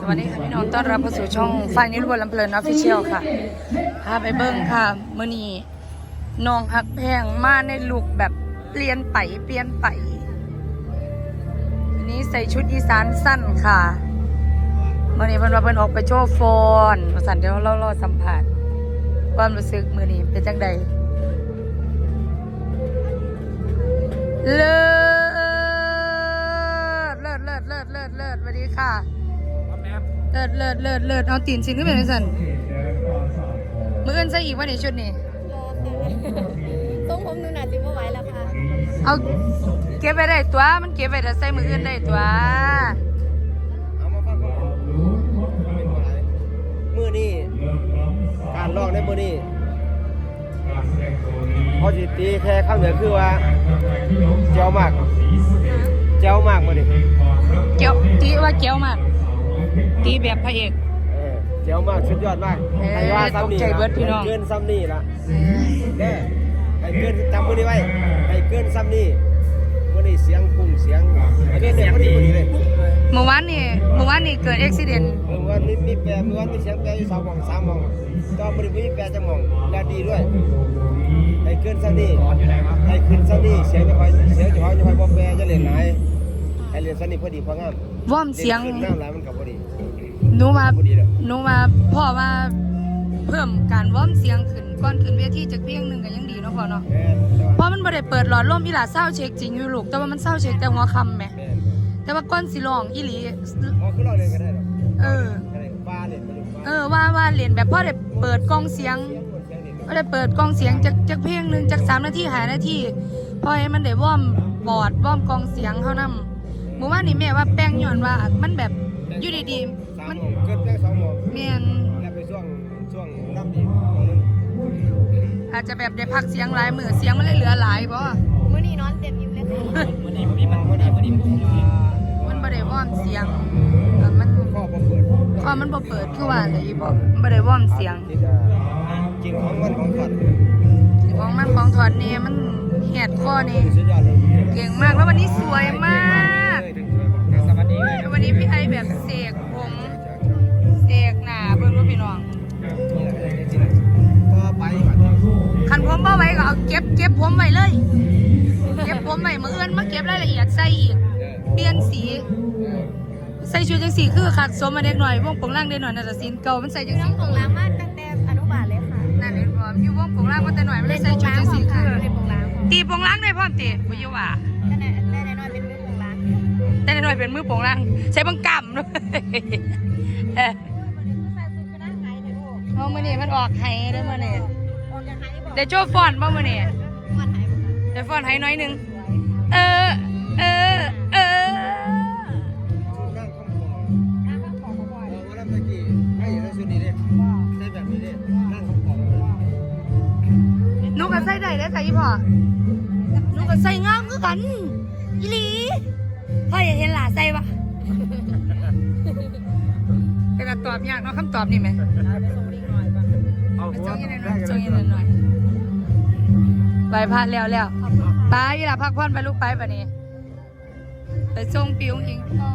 สวัสดีค่ะพี่น้องต้อนรับเข้าสู่ช่องไฟนิรุบลลำเพลินออฟฟิเชียลค่ะพาไปเบิ้งค่ะมื่อนี้น้องฮักแพงมาในลุคแบบเปลี่ยนไปเปลี่ยนไปวันนี้ใส่ชุดอีสานสั้นค่ะมื่อนี้เพิ่นว่าเพิ่นออกไปโชว์ฟอนสั่นเดี๋ยวเรารอสัมผัสความรู้สึกมื่อนี้เป็นจังใดเลิศเลิศเลิศเลิศเลิศเลิศสวัสดีค่ะ เลิศเลิศเลิศเลิศเอาตีนชิ้นขึ้นไปเลยสันมืออื่นใส่อีกว่าในชุดนี้ทรงผมหนูหนาจิบไหว้แล้วค่ะ เอาเก็บไปได้ตัว มันเก็บไปแต่ใส่มืออื่นได้ตัวเอามาฟังก่อนมือนี่การลองในมือนี่พอจิตีแค่ข้างเหนือคือว่าเจ้ามากเจ้ามากมือนี่เจียวตีว่าเจียวมาก ตีแบบพระเอก เออเจ้ามากสุดยอดมากเอ้ยให้ว่าซ้ำนี่ตกใจเบิดพี่น้องให้เกินซ้ำนี่ละแน่ให้เกินจำมือนี้ไว้ให้เกินซ้ำนี่มือนี่เสียงปุ่งเสียงเกินเด็กมือนี้มือนี้เลยเมื่อวานนี่เมื่อวานนี่เกิดอุบิเหตุเมื่อวานมีมีแปรเมื่อวานมีเสียงแปรอยู่สองหมองสามหมองก็มือนี้มีแปรจะหมองและดีด้วยให้ขึ้นซะนี่ให้ขึ้นซะนี่เสียงจะคอยเสียงจะคอยจะคอยบ่แปรจะเล่นหลายให้เล่นซะนี่พอดีพองามว่อมเสียงล่นขึ้นน้ำหลายมันก็พอดี หนูมาพอดีแล้วหนูมาพ่อว่าเพิ่มการว่อมเสียงขึ้นก่อนขึ้นเวทีจากเพียงหนึ่งก็ยังดีเนาะพ่อเนาะแม่นแต่เพว่าราะมันบ่ได้เปิดหลอดลมอีหล่าเศร้าเช็คจริงอยู่ลูกแต่ว่ามันเศร้าเช็คแต่หัวคำแหมแม่นแต่ว่าก้อนสิร้องอีหลีพอขึ้นเราเล่นก็ได้หรอกเออก็ได้บ้าเล่นมาดูบ้าเออว่าว่าเล่นแบบพ่อได้เปิดกล้องเสียงเสียงหมดเสียงนี่พ่อได้เปิดกล้องเสียงจากจากเพลงหนึ่งจากสามนาทีหานาทีพ่อให้มันได้ว่อมบอร์ดว่อมกล้องเสียงเท่านั้นหมู่ว่านี่แม่ว่าแป้งย้อนว่ามันแบบอยู่ดีสาๆ มมันโมงเกินแค่สองโมงแม่นแล้วไปช่วงช่วงน้ำดีกนึงอาจจะแบบได้พักเสียงหลายมือเสียงมันเลยเหลือหลายเพราะมื้อนี้นอนเต็มอิ่มเลยค่ะวันนี้วันนี้มันวันนี้วันนี้มันบ่ได้ว่อมเสียงเออมันข้อบ่เปิดพอมันบ่เปิดคือว่าเลยอีบ่มันบ่ได้ว่อมเสียงที่จะกินของมันของขัดของมันของถอดเนี่ยมันแหดคอนี่สุดยอดเลยเก่งมากแล้ววันนี้สวยมาก เอาเก็บเก็บผมไว้เลย เก็บผมไว้มื้ออื่นมาเก็บรายละเอียดใส่อีก เปลี่ยนสี ใส่ชุดจังสีคือคักสมมาเด็กหน่อยวงโปงล่างเด็กหน่อยน่าจะสินเก่ามันใส่จังน้สีองของล้างมาตั้งแต่อนุบาลเลยค่ะนั่นเห็นบ่อยู่วงโปงล่างมันแต่หน่อยมันเลยใส่ชุดจังสีคือเล่นของล้างตีโปงล่างได้พร้อมติบ่อยู่ว่าแต่ในแต่ในน้อยเป็นมือของล้างแต่หน่อยเป็นมือโปงล่างใช้บังกำด้วยเออใส่สุดก็ได้ไงเดี๋ยวเอามื้อนี้มันออกไห้เด้อมื้อนี้ ออกจากไห้บอกได้โชว์ฟอนต์บ่มื้อนี้มันหายไปได้ฟอนต์ไห้น้อยหนึง เออ เออ เออ นั่งคำของน้ำของบ่อยบอกว่าน้ำตะกี้ให้ใส่ชุดนี้ดิใส่แบบนี้ดินั่งคำของหนูก็ใส่ได้เด้อค่ะอีพ่อหนูก็ใส่งามคือกันอีหลีพ่ออยากเห็นหลาใส่ปะแต่ก็ตอบยากเนาะคำตอบนี่ไหมไปส่งลิงหน่อยก่อนเอาไปหัวจ้องยินหน่อยจ้องยินหน่อย ใบพัดแล้วแล้วไปอีหล่ะพักผ่อนไปลูกไปปะนี้ ไปส่งปิวอิงพ่อ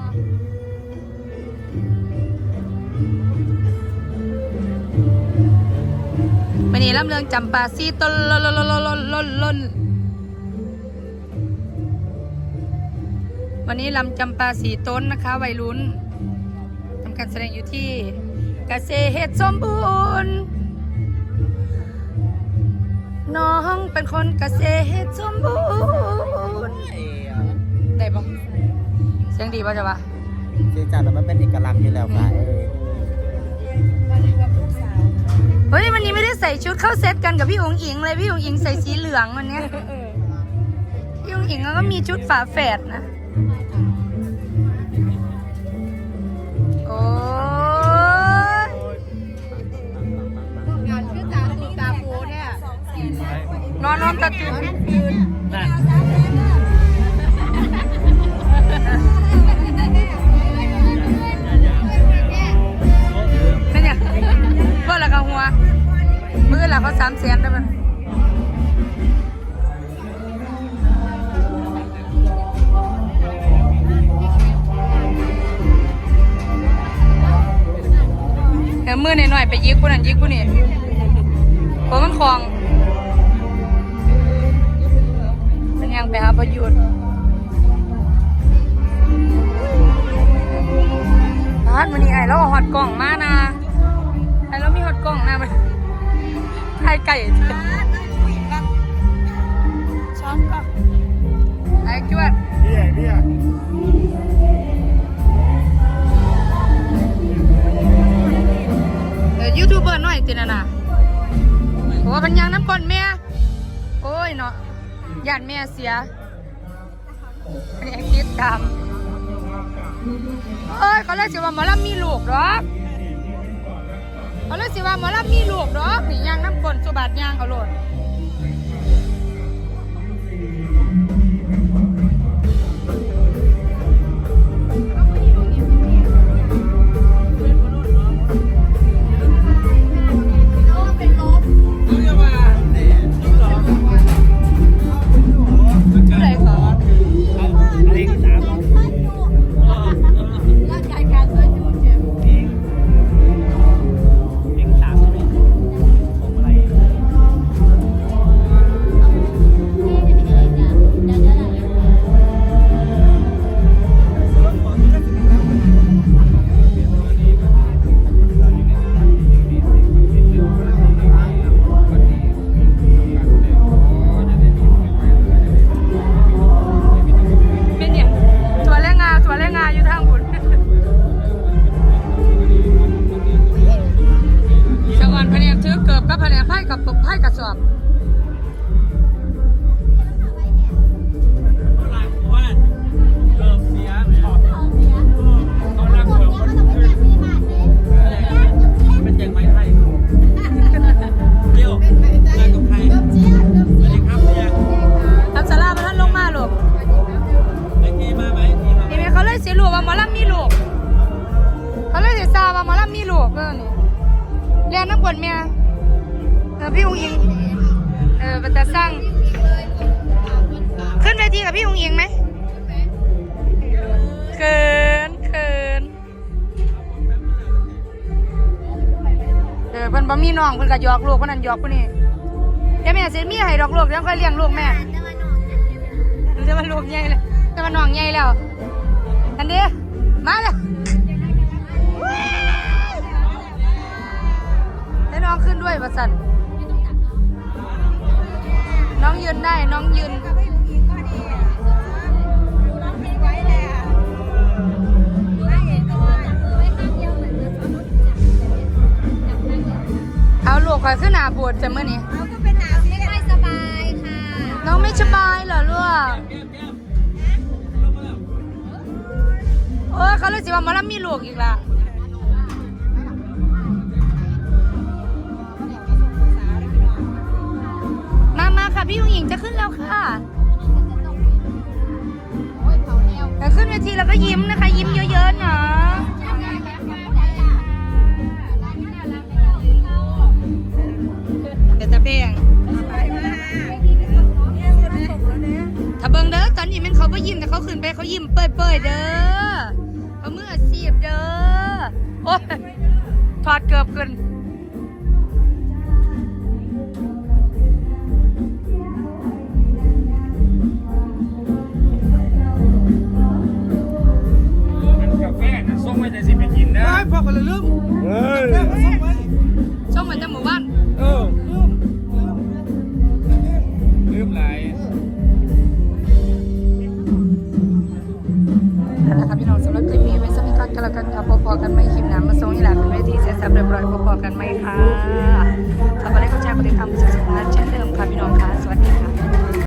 วันนี้ลำเรืองจำปาซีต้นล้นล้นล้นล้นล้นล้นวันนี้ลำจำปาสีต้นนะคะ วัยรุ่นทำการแสดงอยู่ที่เกษตรสมบูรณ์ น้องเป็นคนเกษตรสมบูรณ์ได้ปะเสียงดีป่ะจ๊ะวะที่จัดแล้วมันเป็นเอกลักษณ์อยู่แล้วค่ะเออวันนี้กับลูกสาวเฮ้ยวันนี้ไม่ได้ใส่ชุดเข้าเซตกันกับพี่อุ๋งอิงเลยพี่อุ๋งอิงใส่สีเหลืองวันเนี้ยพี่อุ๋งอิงก็มีชุดฝาแฝดนะ อนนอนตะตื่นเป็นยังเพื่อละกับหัวมือละเขาสามแสนได้ไหมมือหน่อยๆไปยิกคนนั้นยิกคนนี้เพราะมันคลอง ยังไปหาประโยชน์พาดมันนี่ไอ้เราเอาหอดกล่องมานะไอ้เรามีหอดกล่องนะมันไข่ไก่ช้อนก็ไอ้จวดเบี้ยเบี้ยเออยูทูบเบอร์หน่อยตินะน่ะโอ้พันยังน้ำก่อนแม่โอ้ยเนาะ ย่านแม่เสียอันนี้คิดตามเอ้ยเขาเลยสิว่าหมอลำมีลูกหรอกเขาเลยสิว่าหมอลำมีลูกหรอกนี่ยางน้ำก่อนสุบาทยางเอาโลด เป็นต่สร้างขึ้นเวทีกับพี่องเองไหมเขินเขินเออเพิ่นบ่มีน้องเพิ่นก็หยอกลูกเพิ่นนั่นหยอกผู้นี้เดี๋ยวแม่สิมีให้ดอกลูกเดี๋ยวค่อยเลี้ยงลูกแม่เดี๋ยวมันลูกใหญ่เลยเดี๋ยวมันน้องใหญ่แล้วอันเดียมาเลยให้น้องขึ้นด้วยประสัน น้องยืนได้น้องยืน เอาลูกคอยขึ้นหนาปวดจะเมื่อนี้เขาก็เป็นหนาไม่ค่อยสบายค่ะน้องไม่สบายเหรอลูกโอ้ยเขาเลยสิว่าหมาแล้วมีลูกอีกละ ค่ะ พี่ผู้หญิงจะขึ้นแล้วค่ะโอ้ยเผาแนวแต่ขึ้นเวทีแล้วก็ยิ้มนะคะ ยิ้มเยอะๆนะเดี๋ยวตะเพงถ้าเบิ่งเด้อตอนนี้มันเขาไ่ยิ้มแต่เขาขึ้นไปเขายิ้มเปื่อยๆเด้อเขามืออาชีพเด้อโอ้ยถอดเกือบขึ้น ครับพอๆกันไม่คลิปน้ำมาส่งนี่แหละเป็นเวทีเสร็จสับเรียบร้อยพอๆกันไหมค่ะถ้าไม่ได้ก็แชร์กดติดตาม